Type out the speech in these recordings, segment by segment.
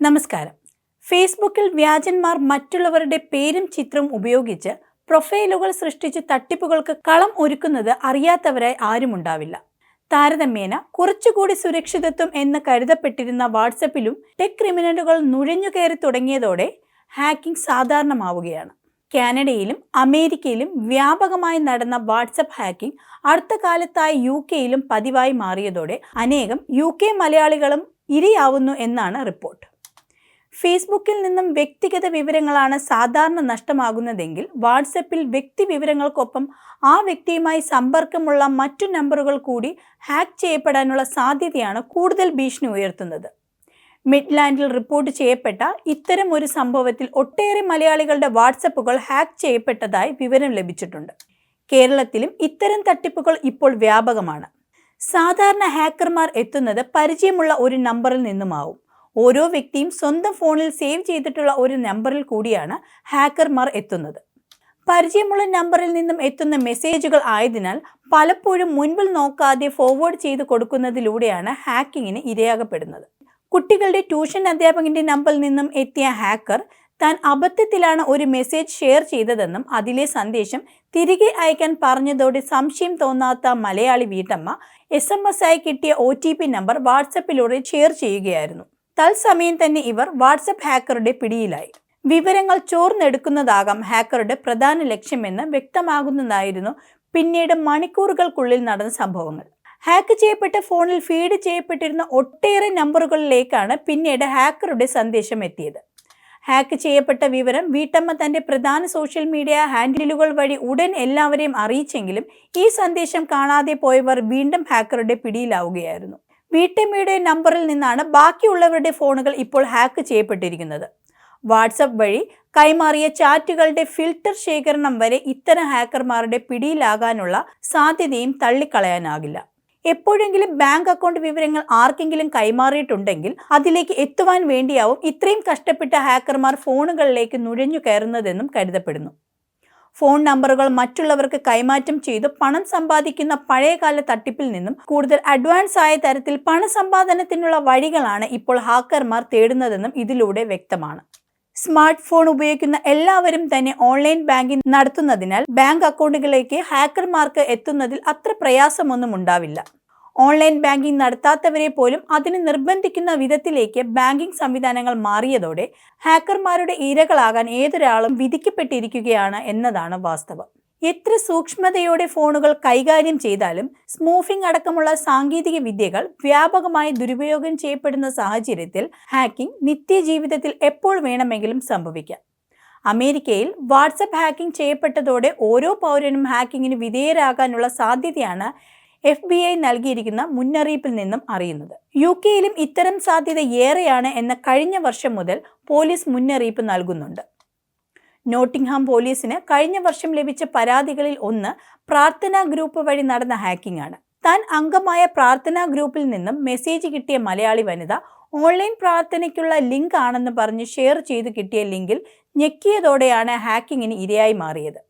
നമസ്കാരം. ഫേസ്ബുക്കിൽ വ്യാജന്മാർ മറ്റുള്ളവരുടെ പേരും ചിത്രവും ഉപയോഗിച്ച് പ്രൊഫൈലുകൾ സൃഷ്ടിച്ച് തട്ടിപ്പുകൾക്ക് കളം ഒരുക്കുന്നത് അറിയാത്തവരായി ആരുമുണ്ടാവില്ല താരതമ്യേന കുറച്ചുകൂടി സുരക്ഷിതത്വം എന്ന് കരുതപ്പെട്ടിരുന്ന വാട്സപ്പിലും ടെക് ക്രിമിനലുകൾ നുഴഞ്ഞുകയറി തുടങ്ങിയതോടെ ഹാക്കിംഗ് സാധാരണമാവുകയാണ്. കാനഡയിലും അമേരിക്കയിലും വ്യാപകമായി നടന്ന വാട്സപ്പ് ഹാക്കിംഗ് അടുത്ത കാലത്തായി യു കെയിലും പതിവായി മാറിയതോടെ അനേകം യു കെ മലയാളികളും ഇരയാവുന്നു എന്നാണ് റിപ്പോർട്ട്. ഫേസ്ബുക്കിൽ നിന്നും വ്യക്തിഗത വിവരങ്ങളാണ് സാധാരണ നഷ്ടമാകുന്നതെങ്കിൽ വാട്സപ്പിൽ വ്യക്തി വിവരങ്ങൾക്കൊപ്പം ആ വ്യക്തിയുമായി സമ്പർക്കമുള്ള മറ്റു നമ്പറുകൾ കൂടി ഹാക്ക് ചെയ്യപ്പെടാനുള്ള സാധ്യതയാണ് കൂടുതൽ ഭീഷണി ഉയർത്തുന്നത്. മിഡ്ലാൻഡിൽ റിപ്പോർട്ട് ചെയ്യപ്പെട്ട ഇത്തരം ഒരു സംഭവത്തിൽ ഒട്ടേറെ മലയാളികളുടെ വാട്സപ്പുകൾ ഹാക്ക് ചെയ്യപ്പെട്ടതായി വിവരം ലഭിച്ചിട്ടുണ്ട്. കേരളത്തിലും ഇത്തരം തട്ടിപ്പുകൾ ഇപ്പോൾ വ്യാപകമാണ്. സാധാരണ ഹാക്കർമാർ എത്തുന്നത് പരിചയമുള്ള ഒരു നമ്പറിൽ നിന്നുമാവും. ഓരോ വ്യക്തിയും സ്വന്തം ഫോണിൽ സേവ് ചെയ്തിട്ടുള്ള ഒരു നമ്പറിൽ കൂടിയാണ് ഹാക്കർമാർ എത്തുന്നത്. പരിചയമുള്ള നമ്പറിൽ നിന്നും എത്തുന്ന മെസ്സേജുകൾ ആയതിനാൽ പലപ്പോഴും മുൻപിൽ നോക്കാതെ ഫോർവേഡ് ചെയ്ത് കൊടുക്കുന്നതിലൂടെയാണ് ഹാക്കിങ്ങിന് ഇരയാകപ്പെടുന്നത്. കുട്ടികളുടെ ട്യൂഷൻ അധ്യാപകന്റെ നമ്പറിൽ നിന്നും എത്തിയ ഹാക്കർ താൻ അബദ്ധത്തിലാണ് ഒരു മെസ്സേജ് ഷെയർ ചെയ്തതെന്നും അതിലെ സന്ദേശം തിരികെ അയക്കാൻ പറഞ്ഞതോടെ സംശയം തോന്നാത്ത മലയാളി വീട്ടമ്മ എസ് എം എസ് ആയി കിട്ടിയ ഒ ടി പി നമ്പർ വാട്സപ്പിലൂടെ ഷെയർ ചെയ്യുകയായിരുന്നു. തത്സമയം തന്നെ ഇവർ വാട്സപ്പ് ഹാക്കറുടെ പിടിയിലായി. വിവരങ്ങൾ ചോർന്നെടുക്കുന്നതാകാം ഹാക്കറുടെ പ്രധാന ലക്ഷ്യമെന്ന് വ്യക്തമാകുന്നതായിരുന്നു പിന്നീട് മണിക്കൂറുകൾക്കുള്ളിൽ നടന്ന സംഭവങ്ങൾ. ഹാക്ക് ചെയ്യപ്പെട്ട ഫോണിൽ ഫീഡ് ചെയ്യപ്പെട്ടിരുന്ന ഒട്ടേറെ നമ്പറുകളിലേക്കാണ് പിന്നീട് ഹാക്കറുടെ സന്ദേശം എത്തിയത്. ഹാക്ക് ചെയ്യപ്പെട്ട വിവരം വീട്ടമ്മ തന്റെ പ്രധാന സോഷ്യൽ മീഡിയ ഹാൻഡിലുകൾ വഴി ഉടൻ എല്ലാവരെയും അറിയിച്ചെങ്കിലും ഈ സന്ദേശം കാണാതെ പോയവർ വീണ്ടും ഹാക്കറുടെ പിടിയിലാവുകയായിരുന്നു. വീട്ടമ്മയുടെ നമ്പറിൽ നിന്നാണ് ബാക്കിയുള്ളവരുടെ ഫോണുകൾ ഇപ്പോൾ ഹാക്ക് ചെയ്യപ്പെട്ടിരിക്കുന്നത്. വാട്സപ്പ് വഴി കൈമാറിയ ചാറ്റുകളുടെ ഫിൽട്ടർ ശേഖരണം വരെ ഇത്തരം ഹാക്കർമാരുടെ പിടിയിലാകാനുള്ള സാധ്യതയും തള്ളിക്കളയാനാകില്ല. എപ്പോഴെങ്കിലും ബാങ്ക് അക്കൗണ്ട് വിവരങ്ങൾ ആർക്കെങ്കിലും കൈമാറിയിട്ടുണ്ടെങ്കിൽ അതിലേക്ക് എത്തുവാൻ വേണ്ടിയാവും ഇത്രയും കഷ്ടപ്പെട്ട ഹാക്കർമാർ ഫോണുകളിലേക്ക് നുഴഞ്ഞു കയറുന്നതെന്നും കരുതപ്പെടുന്നു. ഫോൺ നമ്പറുകൾ മറ്റുള്ളവർക്ക് കൈമാറ്റം ചെയ്ത് പണം സമ്പാദിക്കുന്ന പഴയകാല തട്ടിപ്പിൽ നിന്നും കൂടുതൽ അഡ്വാൻസ് ആയ തരത്തിൽ പണസമ്പാദനത്തിനുള്ള വഴികളാണ് ഇപ്പോൾ ഹാക്കർമാർ തേടുന്നതെന്നും ഇതിലൂടെ വ്യക്തമാണ്. സ്മാർട്ട് ഫോൺ ഉപയോഗിക്കുന്ന എല്ലാവരും തന്നെ ഓൺലൈൻ ബാങ്കിംഗ് നടത്തുന്നതിനാൽ ബാങ്ക് അക്കൗണ്ടുകളിലേക്ക് ഹാക്കർമാർക്ക് എത്തുന്നതിൽ അത്ര പ്രയാസമൊന്നും ഉണ്ടാവില്ല. ഓൺലൈൻ ബാങ്കിംഗ് നടത്താത്തവരെ പോലും അതിന് നിർബന്ധിക്കുന്ന വിധത്തിലേക്ക് ബാങ്കിംഗ് സംവിധാനങ്ങൾ മാറിയതോടെ ഹാക്കർമാരുടെ ഇരകളാകാൻ ഏതൊരാളും വിധിക്കപ്പെട്ടിരിക്കുകയാണ് എന്നതാണ് വാസ്തവം. എത്ര സൂക്ഷ്മതയോടെ ഫോണുകൾ കൈകാര്യം ചെയ്താലും സ്മൂഫിംഗ് അടക്കമുള്ള സാങ്കേതിക വിദ്യകൾ വ്യാപകമായി ദുരുപയോഗം ചെയ്യപ്പെടുന്ന സാഹചര്യത്തിൽ ഹാക്കിംഗ് നിത്യജീവിതത്തിൽ എപ്പോൾ വേണമെങ്കിലും സംഭവിക്കാം. അമേരിക്കയിൽ വാട്സപ്പ് ഹാക്കിംഗ് ചെയ്യപ്പെട്ടതോടെ ഓരോ പൗരനും ഹാക്കിങ്ങിന് വിധേയരാകാനുള്ള സാധ്യതയാണ് എഫ് ബി ഐ നൽകിയിരിക്കുന്ന മുന്നറിയിപ്പിൽ നിന്നും അറിയുന്നത്. യു കെയിലും ഇത്തരം സാധ്യത ഏറെയാണ് എന്ന കഴിഞ്ഞ വർഷം മുതൽ പോലീസ് മുന്നറിയിപ്പ് നൽകുന്നുണ്ട്. നോട്ടിംഗ്ഹാം പോലീസിന് കഴിഞ്ഞ വർഷം ലഭിച്ച പരാതികളിൽ ഒന്ന് പ്രാർത്ഥനാ ഗ്രൂപ്പ് വഴി നടന്ന ഹാക്കിംഗ് ആണ് താൻ അംഗമായ പ്രാർത്ഥനാ ഗ്രൂപ്പിൽ നിന്നും മെസ്സേജ് കിട്ടിയ മലയാളി വനിത ഓൺലൈൻ പ്രാർത്ഥനയ്ക്കുള്ള ലിങ്ക് ആണെന്ന് പറഞ്ഞ് ഷെയർ ചെയ്ത് കിട്ടിയ ലിങ്കിൽ ഞെക്കിയതോടെയാണ് ഹാക്കിങ്ങിന് ഇരയായി മാറിയത്.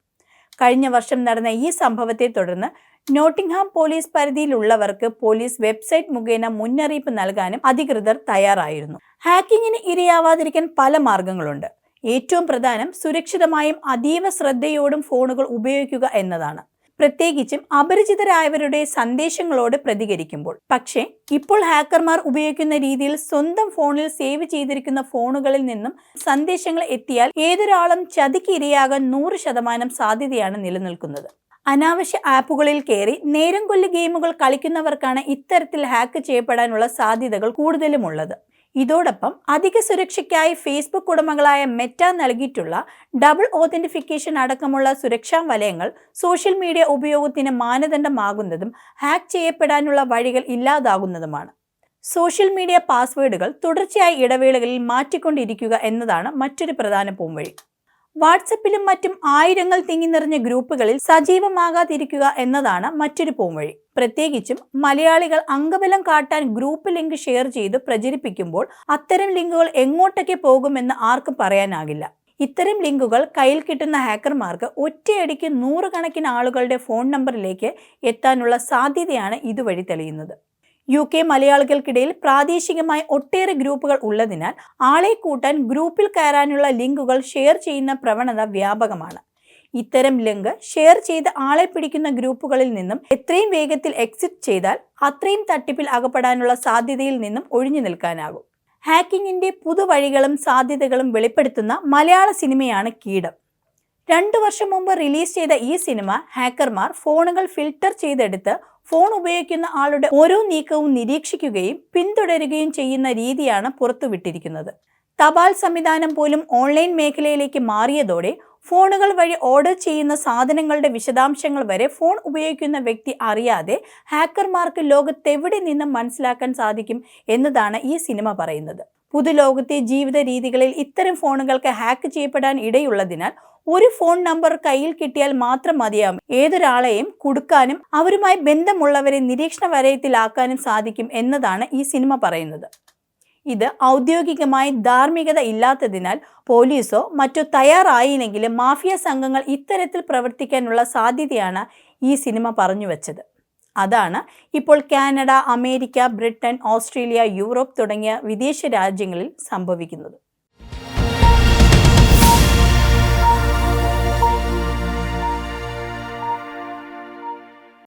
കഴിഞ്ഞ വർഷം നടന്ന ഈ സംഭവത്തെ തുടർന്ന് നോട്ടിംഗ്ഹാം പോലീസ് പരിധിയിലുള്ളവർക്ക് പോലീസ് വെബ്സൈറ്റ് മുഖേന മുന്നറിയിപ്പ് നൽകാനും അധികൃതർ തയ്യാറായിരുന്നു. ഹാക്കിങ്ങിന് ഇരയാവാതിരിക്കാൻ പല മാർഗങ്ങളുണ്ട്. ഏറ്റവും പ്രധാനം സുരക്ഷിതമായും അതീവ ശ്രദ്ധയോടും ഫോണുകൾ ഉപയോഗിക്കുക എന്നതാണ്. പ്രത്യേകിച്ചും അപരിചിതരായവരുടെ സന്ദേശങ്ങളോട് പ്രതികരിക്കുമ്പോൾ. പക്ഷേ ഇപ്പോൾ ഹാക്കർമാർ ഉപയോഗിക്കുന്ന രീതിയിൽ സ്വന്തം ഫോണിൽ സേവ് ചെയ്തിരിക്കുന്ന ഫോണുകളിൽ നിന്നും സന്ദേശങ്ങൾ എത്തിയാൽ ഏതൊരാളും ചതിക്ക് ഇരയാകാൻ നൂറ് ശതമാനം സാധ്യതയാണ് നിലനിൽക്കുന്നത്. അനാവശ്യ ആപ്പുകളിൽ കയറി നേരം കൊല്ലി ഗെയിമുകൾ കളിക്കുന്നവർക്കാണ് ഇത്തരത്തിൽ ഹാക്ക് ചെയ്യപ്പെടാനുള്ള സാധ്യതകൾ കൂടുതലുമുള്ളത്. ഇതോടൊപ്പം അധിക സുരക്ഷയ്ക്കായി ഫേസ്ബുക്ക് ഉടമകളായ മെറ്റ നൽകിയിട്ടുള്ള ഡബിൾ ഓതന്റിഫിക്കേഷൻ അടക്കമുള്ള സുരക്ഷാ വലയങ്ങൾ സോഷ്യൽ മീഡിയ ഉപയോഗത്തിന് മാനദണ്ഡമാകുന്നതും ഹാക്ക് ചെയ്യപ്പെടാനുള്ള വഴികൾ ഇല്ലാതാകുന്നതുമാണ്. സോഷ്യൽ മീഡിയ പാസ്വേഡുകൾ തുടർച്ചയായി ഇടവേളകളിൽ മാറ്റിക്കൊണ്ടിരിക്കുക എന്നതാണ് മറ്റൊരു പ്രധാന പോംവഴി. വാട്സപ്പിലും മറ്റും ആയിരങ്ങൾ തിങ്ങി നിറഞ്ഞ ഗ്രൂപ്പുകളിൽ സജീവമാകാതിരിക്കുക എന്നതാണ് മറ്റൊരു പോംവഴി. പ്രത്യേകിച്ചും മലയാളികൾ അംഗബലം കാട്ടാൻ ഗ്രൂപ്പ് ലിങ്ക് ഷെയർ ചെയ്ത് പ്രചരിപ്പിക്കുമ്പോൾ അത്തരം ലിങ്കുകൾ എങ്ങോട്ടൊക്കെ പോകുമെന്ന് ആർക്കും പറയാനാകില്ല. ഇത്തരം ലിങ്കുകൾ കയ്യിൽ കിട്ടുന്ന ഹാക്കർമാർക്ക് ഒറ്റയടിക്ക് നൂറുകണക്കിന് ആളുകളുടെ ഫോൺ നമ്പറിലേക്ക് എത്താനുള്ള സാധ്യതയാണ് ഇതുവഴി തെളിയുന്നത്. യു കെ മലയാളികൾക്കിടയിൽ പ്രാദേശികമായി ഒട്ടേറെ ഗ്രൂപ്പുകൾ ഉള്ളതിനാൽ ആളെ കൂട്ടാൻ ഗ്രൂപ്പിൽ കയറാനുള്ള ലിങ്കുകൾ ഷെയർ ചെയ്യുന്ന പ്രവണത വ്യാപകമാണ്. ഇത്തരം ലിങ്ക് ഷെയർ ചെയ്ത് ആളെ പിടിക്കുന്ന ഗ്രൂപ്പുകളിൽ നിന്നും എത്രയും വേഗത്തിൽ എക്സിറ്റ് ചെയ്താൽ അത്രയും തട്ടിപ്പിൽ അകപ്പെടാനുള്ള സാധ്യതയിൽ നിന്നും ഒഴിഞ്ഞു നിൽക്കാനാകും. ഹാക്കിങ്ങിന്റെ പുതുവഴികളും സാധ്യതകളും വെളിപ്പെടുത്തുന്ന മലയാള സിനിമയാണ് കീടം. രണ്ടു വർഷം മുമ്പ് റിലീസ് ചെയ്ത ഈ സിനിമ ഹാക്കർമാർ ഫോണുകൾ ഫിൽട്ടർ ചെയ്തെടുത്ത് ഫോൺ ഉപയോഗിക്കുന്ന ആളുടെ ഓരോ നീക്കവും നിരീക്ഷിക്കുകയും പിന്തുടരുകയും ചെയ്യുന്ന രീതിയാണ് പുറത്തുവിട്ടിരിക്കുന്നത്. തപാൽ സംവിധാനം പോലും ഓൺലൈൻ മേഖലയിലേക്ക് മാറിയതോടെ ഫോണുകൾ വഴി ഓർഡർ ചെയ്യുന്ന സാധനങ്ങളുടെ വിശദാംശങ്ങൾ വരെ ഫോൺ ഉപയോഗിക്കുന്ന വ്യക്തി അറിയാതെ ഹാക്കർമാർക്ക് ലോകത്തെവിടെ നിന്നും മനസ്സിലാക്കാൻ സാധിക്കും എന്നതാണ് ഈ സിനിമ പറയുന്നത്. പുതുലോകത്തെ ജീവിത രീതികളിൽ ഇത്തരം ഫോണുകൾക്ക് ഹാക്ക് ചെയ്യപ്പെടാൻ ഇടയുള്ളതിനാൽ ഒരു ഫോൺ നമ്പർ കയ്യിൽ കിട്ടിയാൽ മാത്രം മതിയാകും ഏതൊരാളെയും കൊടുക്കാനും അവരുമായി ബന്ധമുള്ളവരെ നിരീക്ഷണ വലയത്തിലാക്കാനും സാധിക്കും എന്നതാണ് ഈ സിനിമ പറയുന്നത്. ഇത് ഔദ്യോഗികമായി ധാർമ്മികത ഇല്ലാത്തതിനാൽ പോലീസോ മറ്റോ തയ്യാറായില്ലെങ്കിലും മാഫിയ സംഘങ്ങൾ ഇത്തരത്തിൽ പ്രവർത്തിക്കാനുള്ള സാധ്യതയാണ് ഈ സിനിമ പറഞ്ഞു വച്ചത്. അതാണ് ഇപ്പോൾ Canada America Britain Australia Europe തുടങ്ങിയ വിദേശ രാജ്യങ്ങളിൽ സംഭവിക്കുന്നത്.